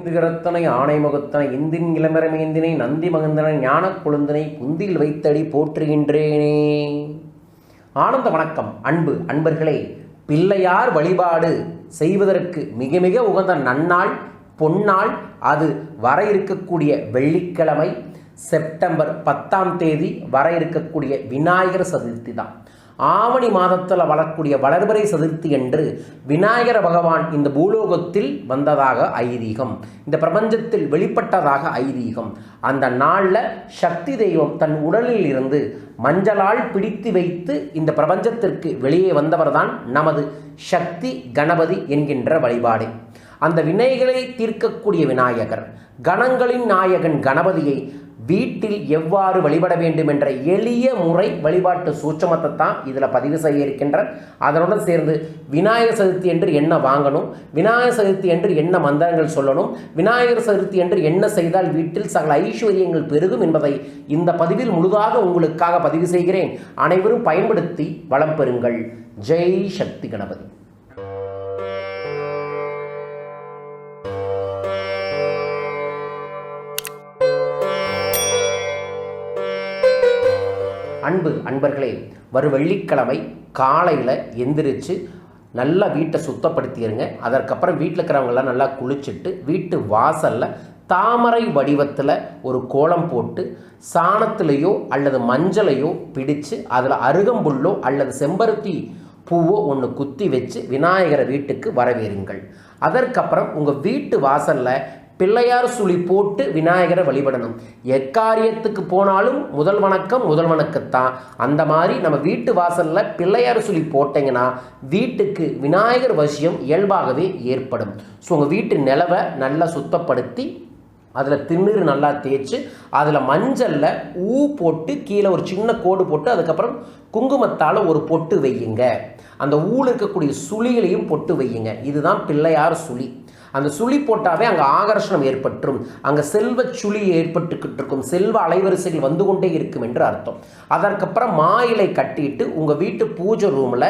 இந்துகரத்தனை ஆணை முகத்தனை இந்தின் இளமரமேந்தினை நந்தி மகந்தனை ஞான கொழுந்தனை குந்தில் வைத்தடி போற்றுகின்றேனே. ஆனந்த வணக்கம் அன்பு அன்பர்களே. பிள்ளையார் வழிபாடு செய்வதற்கு மிக மிக உகந்த நன்னாள் பொன்னாள் அது வர இருக்கக்கூடிய வெள்ளிக்கிழமை செப்டம்பர் பத்தாம் தேதி வர இருக்கக்கூடிய விநாயகர் சதுர்த்தி தான். ஆவணி மாதத்தில் வளரக்கூடிய வளர்பறை சதுர்த்தி என்று விநாயகர பகவான் இந்த பூலோகத்தில் வந்ததாக ஐதீகம். இந்த பிரபஞ்சத்தில் வெளிப்பட்டதாக ஐதீகம். அந்த நாளில் சக்தி தெய்வம் தன் உடலில் இருந்து மஞ்சளால் பிடித்து வைத்து இந்த பிரபஞ்சத்திற்கு வெளியே வந்தவர்தான் நமது சக்தி கணபதி என்கின்ற வழிபாடு. அந்த வினைகளை தீர்க்கக்கூடிய விநாயகர் கணங்களின் நாயகன் கணபதியை வீட்டில் எவ்வாறு வழிபட வேண்டும் என்ற எளிய முறை வழிபாட்டு சூட்சமத்தை தான் இதில் பதிவு செய்ய இருக்கின்றார் அதனுடன் சேர்ந்து விநாயகர் சதுர்த்தி என்று என்ன வாங்கணும் விநாயகர் சதுர்த்தி என்று என்ன மந்திரங்கள் சொல்லணும் விநாயகர் சதுர்த்தி என்று என்ன செய்தால் வீட்டில் சகல ஐஸ்வர்யங்கள் பெருகும் என்பதை இந்த பதிவில் முழுதாக உங்களுக்காக பதிவு செய்கிறேன். அனைவரும் பயன்படுத்தி வளம் பெறுங்கள். ஜெய் சக்தி கணபதி. அன்பு அன்பர்களே வரும் வெள்ளிக்கிழமை காலையில் எந்திரிச்சு நல்லா வீட்டை சுத்தப்படுத்திடுங்க அதற்கப்புறம் வீட்டில் இருக்கிறவங்கெல்லாம் நல்லா குளிச்சுட்டு வீட்டு வாசலில் தாமரை வடிவத்தில் ஒரு கோலம் போட்டு சாணத்திலேயோ அல்லது மஞ்சளையோ பிடித்து அதில் அருகம்புல்லோ அல்லது செம்பருத்தி பூவோ ஒன்று குத்தி வச்சு விநாயகரை வீட்டுக்கு வரவேறுங்கள். அதற்கப்புறம் உங்கள் வீட்டு வாசலில் பிள்ளையார் சுழி போட்டு விநாயகரை வழிபடணும். எக்காரியத்துக்கு போனாலும் முதல் வணக்கம் முதல் வணக்கத்தான். அந்த மாதிரி நம்ம வீட்டு வாசலில் பிள்ளையார் சுழி போட்டிங்கன்னா வீட்டுக்கு விநாயகர் வசியம் இயல்பாகவே ஏற்படும். ஸோ உங்கள் வீட்டு நிலவை நல்லா சுத்தப்படுத்தி அதில் திண்ணீர் நல்லா தேய்ச்சி அதில் மஞ்சளில் ஊ போட்டு கீழே ஒரு சின்ன கோடு போட்டு அதுக்கப்புறம் குங்குமத்தால் ஒரு பொட்டு வையுங்க. அந்த ஊழ இருக்கக்கூடிய சுழிகளையும் பொட்டு வையுங்க. இதுதான் பிள்ளையார் சுழி. அந்த சுழி போட்டாவே அங்கே ஆகர்ஷணம் ஏற்பட்டுரும் அங்கே செல்வ சுழி ஏற்பட்டுக்கிட்டு இருக்கும் செல்வ அலைவரிசைகள் வந்து கொண்டே இருக்கும் என்று அர்த்தம். அதற்கப்புறம் மா இலை கட்டிட்டு உங்கள் வீட்டு பூஜை ரூமில்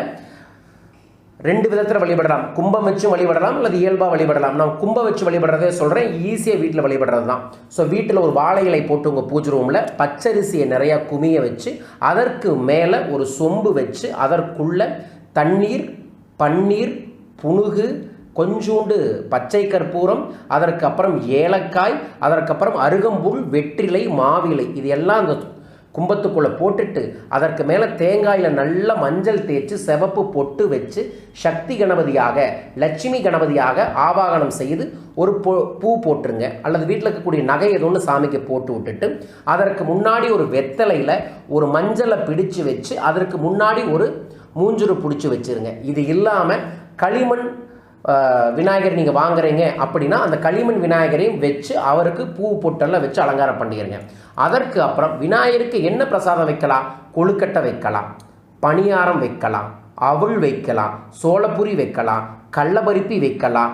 ரெண்டு விதத்தில் வழிபடலாம். கும்பம் வச்சு வழிபடலாம் அல்லது இயல்பாக வழிபடலாம். நான் கும்பம் வச்சு வழிபடுறதே சொல்கிறேன் ஈஸியாக வீட்டில் வழிபடுறது தான். ஸோ வீட்டில் ஒரு வாழை இலை போட்டு உங்கள் பூஜை ரூமில் பச்சரிசியை நிறையா குமிய வச்சு அதற்கு மேலே ஒரு சொம்பு வச்சு அதற்குள்ள தண்ணீர் பன்னீர் புணுகு கொஞ்சூண்டு பச்சை கற்பூரம் அதற்கு அப்புறம் ஏலக்காய் அதற்கப்புறம் அருகம்புல் வெற்றிலை மாவிலை இது எல்லாம் அந்த கும்பத்துக்குள்ளே போட்டுட்டு அதற்கு மேலே தேங்காயில் நல்ல மஞ்சள் தேய்ச்சி சிவப்பு பொட்டு வச்சு சக்தி கணபதியாக லட்சுமி கணபதியாக ஆவாகனம் செய்து ஒரு பூ பூ போட்டுருங்க. அல்லது வீட்டில் இருக்கக்கூடிய நகை ஏதோ ஒன்று சாமிக்கு போட்டு விட்டுட்டு அதற்கு முன்னாடி ஒரு வெத்தலையில் ஒரு மஞ்சளை பிடிச்சு வச்சு அதற்கு முன்னாடி ஒரு மூஞ்சுரு பிடிச்சி வச்சுருங்க. இது இல்லாமல் களிமண் விநாயகர் நீங்கள் வாங்குறீங்க அப்படின்னா அந்த களிமண் விநாயகரையும் வச்சு அவருக்கு பூ பொட்டெல்லாம் வச்சு அலங்காரம் பண்ணிடுங்க. அதற்கு அப்புறம் விநாயகருக்கு என்ன பிரசாதம் வைக்கலாம்? கொழுக்கட்டை வைக்கலாம் பணியாரம் வைக்கலாம் அவுள் வைக்கலாம் சோளப்புரி வைக்கலாம் கடலபருப்பி வைக்கலாம்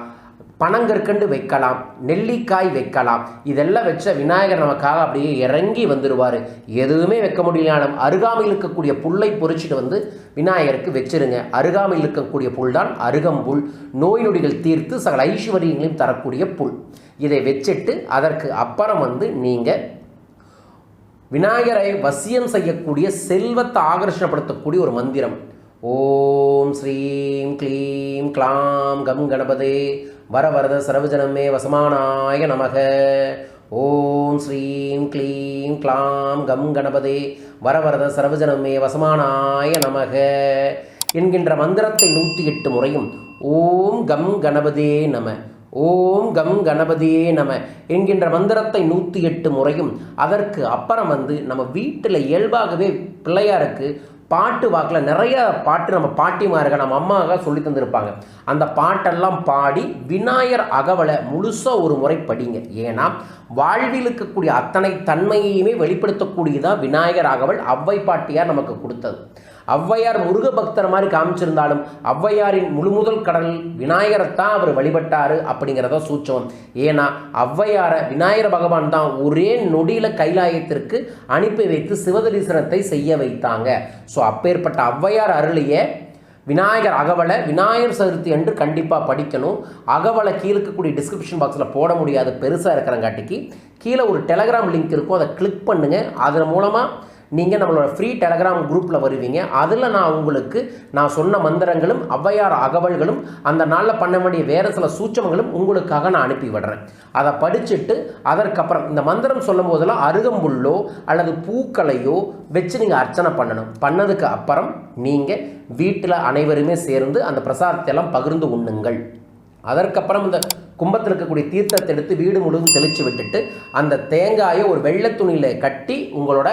பனங்கற்கண்டு வைக்கலாம் நெல்லிக்காய் வைக்கலாம். இதெல்லாம் வச்ச விநாயகர் நமக்காக அப்படியே இறங்கி வந்துடுவார் எதுவுமே வைக்க முடியலாலும் அருகாமையில் இருக்கக்கூடிய புல்லை பொறிச்சிட்டு வந்து விநாயகருக்கு வச்சிருங்க. அருகாமையில் இருக்கக்கூடிய புல் தான் அருகம்புல் நோய் நொடிகள் தீர்த்து சகல ஐஸ்வர்யங்களையும் தரக்கூடிய புல். இதை வச்சுட்டு அதற்கு அப்புறம் வந்து நீங்கள் விநாயகரை வசியம் செய்யக்கூடிய செல்வத்தை ஆகர்ஷணப்படுத்தக்கூடிய ஒரு மந்திரம். ஓம் ஸ்ரீம் க்ளீம் க்ளாம் கம் கணபதே. வரவரத சரவஜனமே வசமானாய நமக. ஓம் ஸ்ரீம் க்ளீம் க்ளாம் கம் கணபதே. வரவரத சரவஜனமே வசமானாய நமக. என்கின்ற மந்திரத்தை நூற்றி எட்டு முறையும் ஓம் கம் கணபதே நம. ஓம் கம் கணபதியே நம என்கின்ற மந்திரத்தை நூற்றி எட்டு முறையும் அதற்கு அப்புறம் வந்து நம்ம வீட்டில் இயல்பாகவே பிள்ளையாருக்கு பாட்டு வாக்கில் நிறைய பாட்டு நம்ம பாட்டிமார்கள் நம்ம அம்மாவாக சொல்லி தந்திருப்பாங்க. அந்த பாட்டெல்லாம் பாடி விநாயகர் அகவலை முழுசாக ஒரு முறை படிங்க. ஏன்னா வாழ்வில் இருக்கக்கூடிய அத்தனை தன்மையையுமே வெளிப்படுத்தக்கூடியதான் விநாயகர் அகவல் அவ்வை பாட்டியார் நமக்கு கொடுத்தது. ஔவையார் முருக பக்தர் மாதிரி காமிச்சிருந்தாலும் ஔவையாரின் முழுமுதல் கடல் விநாயகரைத்தான் அவர் வழிபட்டார் அப்படிங்கிறத சூச்சம். ஏன்னா ஔவையாரை விநாயகர் பகவான் தான் ஒரே நொடியில் கைலாயத்திற்கு அனுப்பி வைத்து சிவதரிசனத்தை செய்ய வைத்தாங்க. ஸோ அப்பேற்பட்ட ஔவையார் அருளையே விநாயகர் அகவலை விநாயகர் சதுர்த்தி என்று கண்டிப்பாக படிக்கணும். அகவலை கீழே இருக்கக்கூடிய டிஸ்கிரிப்ஷன் பாக்ஸில் போட முடியாது பெருசாக இருக்கிறங்காட்டிக்கு. கீழே ஒரு டெலகிராம் லிங்க் இருக்கும் அதை கிளிக் பண்ணுங்கள் அதன் மூலமாக நீங்கள் நம்மளோட ஃப்ரீ டெலகிராம் குரூப்பில் வருவீங்க. அதில் நான் உங்களுக்கு நான் சொன்ன மந்திரங்களும் ஔவையார் அகவல்களும் அந்த நாளில் பண்ண வேண்டிய வேறு சில சூச்சமங்களும் உங்களுக்காக நான் அனுப்பி விடுறேன். அதை படிச்சுட்டு அதற்கப்புறம் இந்த மந்திரம் சொல்லும் போதெல்லாம் அருகம்புல்லோ அல்லது பூக்களையோ வச்சு நீங்கள் அர்ச்சனை பண்ணணும். பண்ணதுக்கு அப்புறம் நீங்கள் வீட்டில் அனைவருமே சேர்ந்து அந்த பிரசாதத்தை எல்லாம் பகிர்ந்து உண்ணுங்கள். அதற்கப்புறம் இந்த கும்பத்தில் இருக்கக்கூடிய தீர்த்தத்தை எடுத்து வீடு முழுவதும் தெளித்து விட்டுட்டு அந்த தேங்காயை ஒரு வெள்ளை துணியில் கட்டி உங்களோட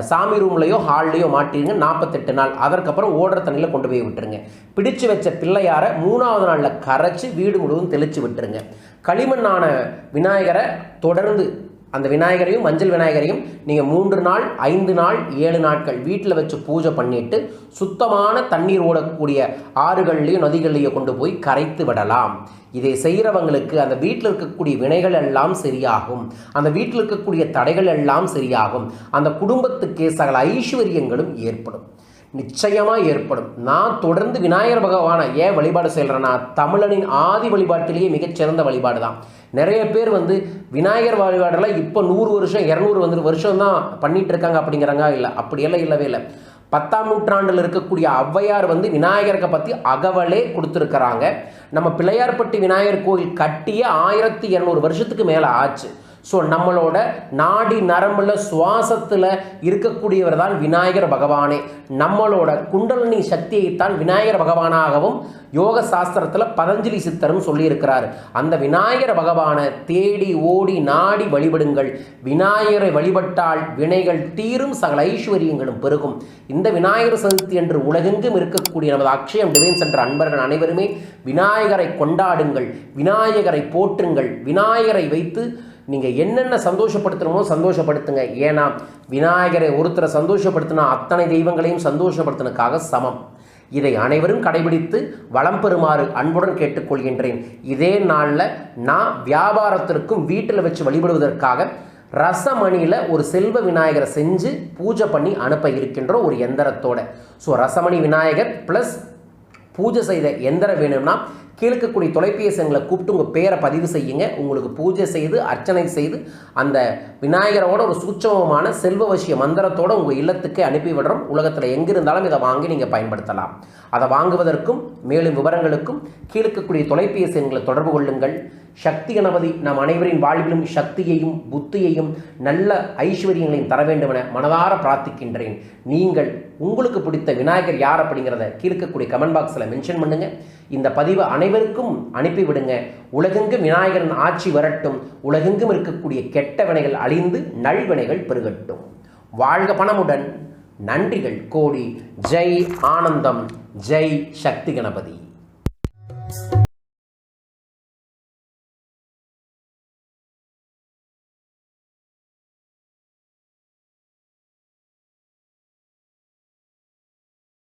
சாமி ரூம்லையோ ஹால்லையோ மாட்டிருங்க. நாற்பத்தெட்டு நாள். அதற்கப்புறம் ஓடுற தண்ணியில் கொண்டு போய் விட்டுருங்க. பிடிச்சு வச்ச பிள்ளையாரை மூணாவது நாளில் கரைச்சி வீடு முழுவதும் தெளித்து விட்டுருங்க. களிமண்ணான விநாயகரை தொடர்ந்து அந்த விநாயகரையும் மஞ்சள் விநாயகரையும் நீங்கள் மூன்று நாள் ஐந்து நாள் ஏழு நாட்கள் வீட்டில் வச்சு பூஜை பண்ணிட்டு சுத்தமான தண்ணீர் ஓடக்கூடிய ஆறுகள்லையும் நதிகள்லேயும் கொண்டு போய் கரைத்து விடலாம். இதை செய்கிறவங்களுக்கு அந்த வீட்டில் இருக்கக்கூடிய வினைகள் எல்லாம் சரியாகும். அந்த வீட்டில் இருக்கக்கூடிய தடைகள் எல்லாம் சரியாகும். அந்த குடும்பத்துக்கே சகல ஐஸ்வர்யங்களும் ஏற்படும். நிச்சயமாக ஏற்படும். நான் தொடர்ந்து விநாயகர் பகவானை ஏன் வழிபாடு செய்கிறேன்னா தமிழனின் ஆதி வழிபாட்டிலேயே மிகச்சிறந்த வழிபாடு தான் நிறைய பேர் வந்து விநாயகர் வழிபாடெல்லாம் இப்போ நூறு வருஷம் இரநூறு வந்து வருஷம் தான் பண்ணிகிட்டு இருக்காங்க அப்படிங்கிறாங்க இல்லை. அப்படியெல்லாம் இல்லவே இல்லை. பத்தாம் நூற்றாண்டில் இருக்கக்கூடிய ஔவையார் வந்து விநாயகரை பற்றி அகவலே கொடுத்துருக்குறாங்க. நம்ம பிள்ளையார்பட்டி விநாயகர் கோயில் கட்டிய ஆயிரத்தி இரநூறு வருஷத்துக்கு மேலே ஆச்சு. ஸோ நம்மளோட நாடி நரம்பில் சுவாசத்தில் இருக்கக்கூடியவர் தான் விநாயகர் பகவானே. நம்மளோட குண்டலினி சக்தியைத்தான் விநாயகர் பகவானாகவும் யோக சாஸ்திரத்தில் பதஞ்சலி சித்தரும் சொல்லியிருக்கிறார். அந்த விநாயகர் பகவானை தேடி ஓடி நாடி வழிபடுங்கள். விநாயகரை வழிபட்டால் வினைகள் தீரும் சகல ஐஸ்வர்யங்களும் பெருகும். இந்த விநாயகர் சதுர்த்தி என்று உலகெங்கும் இருக்கக்கூடிய நமது அக்ஷயம் டிவைன் சென்ற அன்பர்கள் அனைவருமே விநாயகரை கொண்டாடுங்கள். விநாயகரை போற்றுங்கள். விநாயகரை வைத்து நீங்கள் என்னென்ன சந்தோஷப்படுத்தணுமோ சந்தோஷப்படுத்துங்க. ஏன்னா விநாயகரை ஒருத்தரை சந்தோஷப்படுத்தினா அத்தனை தெய்வங்களையும் சந்தோஷப்படுத்தினக்காக சமம். இதை அனைவரும் கடைபிடித்து வளம் பெறுமாறு அன்புடன் கேட்டுக்கொள்கின்றேன். இதே நாளில் நான் வியாபாரத்திற்கும் வீட்டில் வச்சு வழிபடுவதற்காக ரசமணியில் ஒரு செல்வ விநாயகரை செஞ்சு பூஜை பண்ணி அனுப்ப இருக்கின்ற ஒரு எந்திரத்தோட. ஸோ ரசமணி விநாயகர் ப்ளஸ் பூஜை செய்த எந்திரம் வேணும்னா கீழ்க்கக்கூடிய தொலைபேசி எங்களை கூப்பிட்டு உங்கள் பேரை பதிவு செய்யுங்க. உங்களுக்கு பூஜை செய்து அர்ச்சனை செய்து அந்த விநாயகரோட ஒரு சூட்சமமான செல்வவசிய மந்திரத்தோட உங்கள் இல்லத்துக்கு அனுப்பிவிடுறோம் உலகத்தில் எங்கே இருந்தாலும் இதை வாங்கி நீங்கள் பயன்படுத்தலாம். அதை வாங்குவதற்கும் மேலும் விவரங்களுக்கும் கீழ்க்கக்கூடிய தொலைபேசி எங்களை தொடர்பு கொள்ளுங்கள். சக்தி கணபதி நம் அனைவரின் வாழ்விலும் சக்தியையும் புத்தியையும் நல்ல ஐஸ்வர்யங்களையும் தர வேண்டுமென மனதார பிரார்த்திக்கின்றேன். நீங்கள் உங்களுக்கு பிடித்த விநாயகர் யார் அப்படிங்கிறத கீழ்க்கக்கூடிய கமெண்ட் பாக்ஸில் மென்ஷன் பண்ணுங்கள் இந்த பதிவை அனைவருக்கும் அனுப்பிவிடுங்க உலகெங்கும் விநாயகரின் ஆட்சி வரட்டும். உலகெங்கும் இருக்கக்கூடிய கெட்ட வினைகள் அழிந்து நல்வினைகள் பெருகட்டும். வாழ்க பணமுடன். நன்றிகள் கோடி. ஜெய் ஆனந்தம். ஜெய் சக்தி கணபதி.